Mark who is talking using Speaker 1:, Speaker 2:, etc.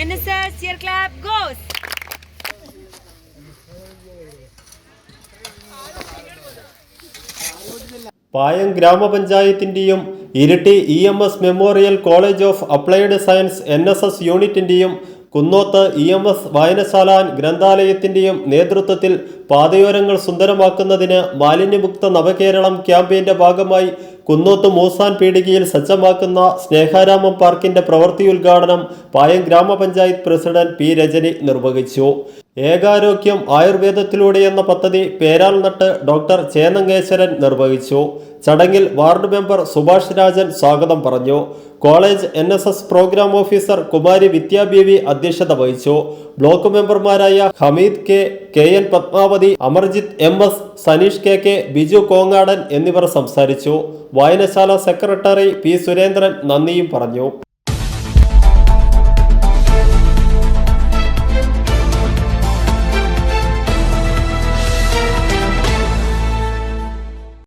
Speaker 1: NSS, your clap goes.
Speaker 2: Payam ഗ്രാമപഞ്ചായത്തിന്റെയും Iritty E M S memorial college of applied science N S S യൂണിറ്റിന്റെയും Kunnoth E M S വായനശാല ഗ്രന്ഥാലയത്തിന്റെയും നേതൃത്വത്തിൽ പാതയോരങ്ങൾ സുന്ദരമാക്കുന്നതിന് മാലിന്യമുക്ത നവകേരളം ക്യാമ്പയിന്റെ ഭാഗമായി കുന്നോത്ത് മൂസാൻ പീടികയിൽ സജ്ജമാക്കുന്ന സ്നേഹാരാമം പാർക്കിന്റെ പ്രവൃത്തി ഉദ്ഘാടനം പായം ഗ്രാമപഞ്ചായത്ത് പ്രസിഡന്റ് പി രജനി നിർവഹിച്ചു. ഏകാരോഗ്യം ആയുർവേദത്തിലൂടെ എന്ന പദ്ധതി പേരാൽ നട്ട് ഡോക്ടർ ചേന്നങ്കേശ്വരൻ നിർവഹിച്ചു. ചടങ്ങിൽ വാർഡ് മെമ്പർ സുഭാഷ് രാജൻ സ്വാഗതം പറഞ്ഞു. College N S S programme officer Kumari Vidyabevi അധ്യക്ഷത വഹിച്ചു. ബ്ലോക്ക് മെമ്പർമാരായ Hameed K K N Padmavathi Amarjith M S Saneesh K K Biju Kongadan എന്നിവർ സംസാരിച്ചു. വായനശാല സെക്രട്ടറി പി സുരേന്ദ്രൻ നന്ദിയും പറഞ്ഞു.